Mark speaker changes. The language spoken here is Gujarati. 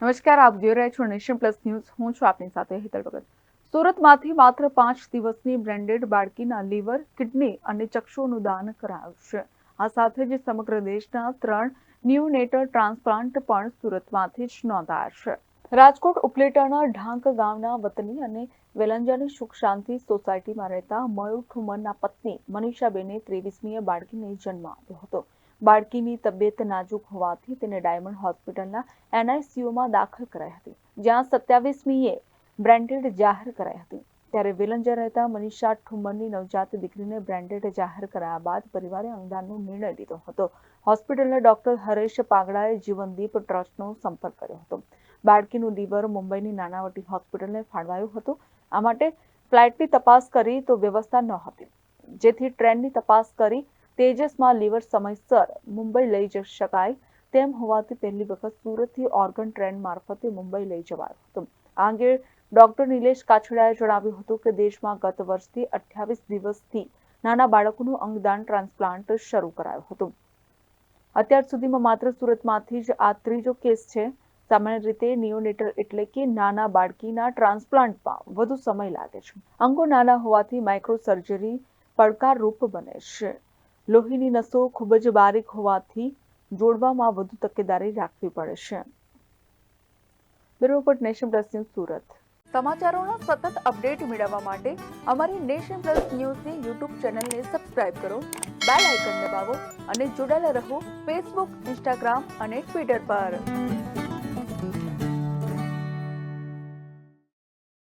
Speaker 1: નમસ્કાર, આપ જોઈ રહ્યા છો નેશન પ્લસ ન્યૂઝ. હું છું આપની સાથે હેતલ ભગત. સુરતમાંથી માત્ર પાંચ દિવસની બ્રેન્ડેડ બાળકીના લીવર, કિડની અને ચક્ષુનું દાન કરાયું છે આ સાથે જ સમગ્ર દેશના ત્રણ ન્યુનેટર ટ્રાન્સપ્લાન્ટ પણ સુરતમાંથી જ નોંધાયા છે રાજકોટ, ઉપલેટાના ઢાંક ગામના વતની અને વેલંજાની સુખ શાંતિ સોસાયટીમાં રહેતા મયુર ઠુમરના પત્ની મનીષાબેને ત્રેવીસમીએ બાળકીને જન્મ આપ્યો હતો. બાળકીની તબિયત નાજુક હોવાથી તેને ડાયમંડ હોસ્પિટલના એનઆઈસીયુમાં દાખલ કરાઈ હતી, જ્યાં સત્યાવીસમીએ બ્રેન્ડેડ જાહેર કરાઈ હતી. ત્યારે વેલંજા રહેતા મનીષા ઠુમ્મરની નવજાત દીકરીને બ્રેન્ડેડ જાહેર કરાયા બાદ પરિવારે અંગદાનનો નિર્ણય લીધો હતો. હોસ્પિટલના ડોક્ટર હરેશ પાગડાએ જીવનદીપ ટ્રસ્ટનો સંપર્ક કર્યો હતો. બાળકીનું લીવર મુંબઈની નાનાવટી હોસ્પિટલને ફાળવાયું હતું. આ માટે ફ્લાઇટની તપાસ કરી તો વ્યવસ્થા ન હતી જેથી ટ્રેનની તપાસ કરી તેજસમાં લીવર સમયસર મુંબઈ લઈ જઈ શકાય તેમ હોવાથી પહેલી વખત સુરતથી ઓર્ગન ટ્રેન મારફતે મુંબઈ લઈ જવાયો હતો. આ અંગે ડોક્ટર નિલેશ કાછડાએ જણાવ્યું હતું કે દેશમાં ગત વર્ષથી અઠ્યાવીસ દિવસથી નાના બાળકોનું અંગદાન ટ્રાન્સપ્લાન્ટ શરૂ કરાયું હતું. અત્યાર સુધીમાં માત્ર સુરતમાંથી જ આ ત્રીજો કેસ છે. સામાન્ય રીતે નિયોનેટલ એટલે કે નાના બાળકીના ટ્રાન્સપ્લાન્ટમાં વધુ સમય લાગે છે. અંગો નાના હોવાથી માઇક્રો સર્જરી પડકારરૂપ બને છે. લોહીની નસો ખૂબ જ બારીક હોવાથી જોડવામાં વધુ તકેદારી રાખવી પડે છે. Bureau nation plus news Surat. સમાચારોનો સતત અપડેટ મેળવવા માટે અમારી નેશન પ્લસ ન્યૂઝની યુટ્યુબ ચેનલને સબસ્ક્રાઇબ કરો, બેલ આઇકન દબાવો અને જોડાયેલા રહો ફેસબુક, ઇન્સ્ટાગ્રામ અને ટ્વિટર પર.